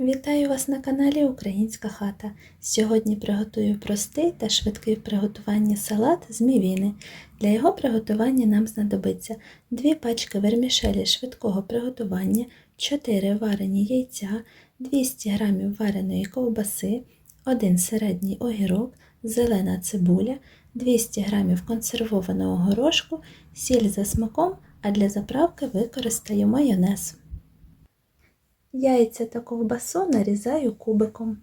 Вітаю вас на каналі Українська хата. Сьогодні приготую простий та швидкий в приготуванні салат з мівіни. Для його приготування нам знадобиться 2 пачки вермішелі швидкого приготування, 4 варені яйця, 200 г вареної ковбаси, 1 середній огірок, зелена цибуля, 200 г консервованого горошку, сіль за смаком, а для заправки використаю майонез. Яйця та ковбасу нарізаю кубиком.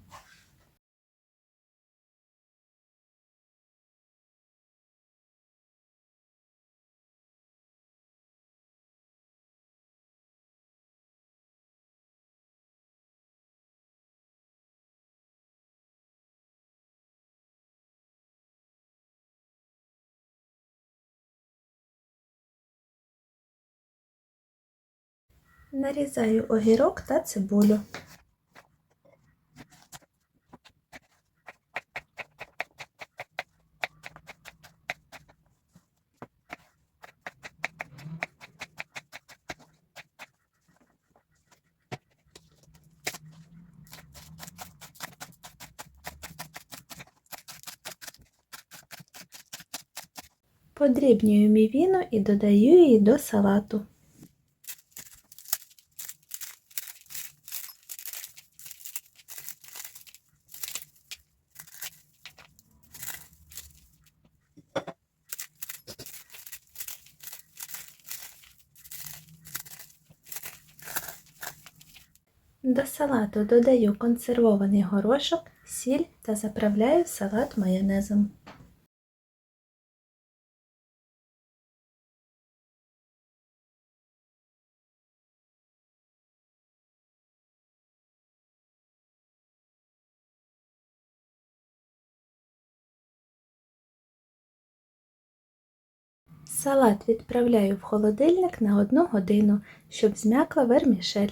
Нарізаю огірок та цибулю. Подрібнюю мівіну і додаю її до салату. До салату додаю консервований горошок, сіль та заправляю салат майонезом. Салат відправляю в холодильник на 1 годину, щоб зм'якла вермішель.